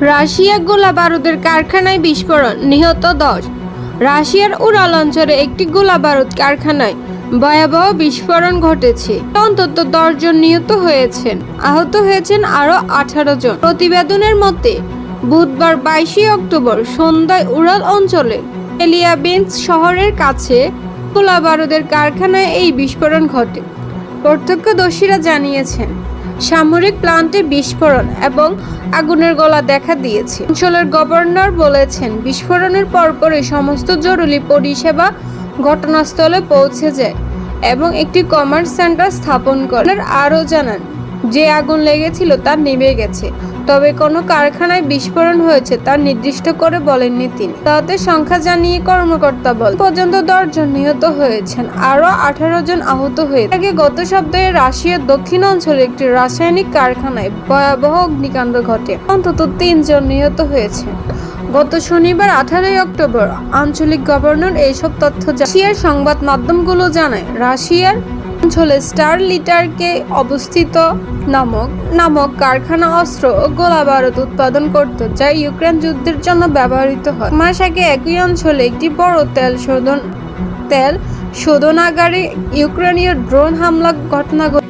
Russia গোলা বারুদের কারখানায় বিস্ফোরণ, নিহত দশ। রাশিয়ার উড়াল অঞ্চলে একটি গোলা বারুদ কারখানায় ভয়াবহ বিস্ফোরণ ঘটেছে। অন্তত দশ জন নিহত হয়েছেন, আহত হয়েছেন আরও আঠারো জন। প্রতিবেদনের মতে, বুধবার বাইশে অক্টোবর সন্ধ্যায় উড়াল অঞ্চলে এলিয়াবেন্স শহরের কাছে গোলা বারুদের কারখানায় এই বিস্ফোরণ ঘটে। প্রত্যক্ষদর্শীরা জানিয়েছেন সামরিক প্লান্টে বিস্ফোরণ এবং আগুনের গলা দেখা দিয়েছে। অঞ্চলের গভর্নর বলেছেন, বিস্ফোরণের পরপরই সমস্ত জরুরি পরিষেবা ঘটনাস্থলে পৌঁছে যায় এবং একটি কমার্স সেন্টার স্থাপন করেন আরও জানান যে আগুন লেগেছিল তা নিভে গেছে, তবে কোনো কারখানায় বিস্ফোরণ হয়েছে তা নির্দিষ্ট করে বলেননি তিনি। তাতে সংখ্যা জানিয়ে কর্মকর্তা বল পর্যন্ত দশজন নিহত হয়েছেন, আরও আঠারো জন আহত হয়ে আগে গত সপ্তাহে রাশিয়ার দক্ষিণ অঞ্চলে একটি রাসায়নিক কারখানায় ভয়াবহ অগ্নিকাণ্ড ঘটে, অন্তত তিনজন নিহত হয়েছেন। গত শনিবার আঠারোই অক্টোবর আঞ্চলিক গভর্নর এইসব তথ্য রাশিয়ার সংবাদ মাধ্যমগুলো জানায়, রাশিয়ার অঞ্চলে স্টার লিটারকে অবস্থিত নামক নামক কারখানা, অস্ত্র ও গোলা বারুদ উৎপাদন করত, যা ইউক্রেন যুদ্ধের জন্য ব্যবহৃত হয়। মাস আগে একই অঞ্চলে একটি বড় তেল শোধন, তেল শোধনাগারে ইউক্রেনীয় ড্রোন হামলা ঘটনা ঘটে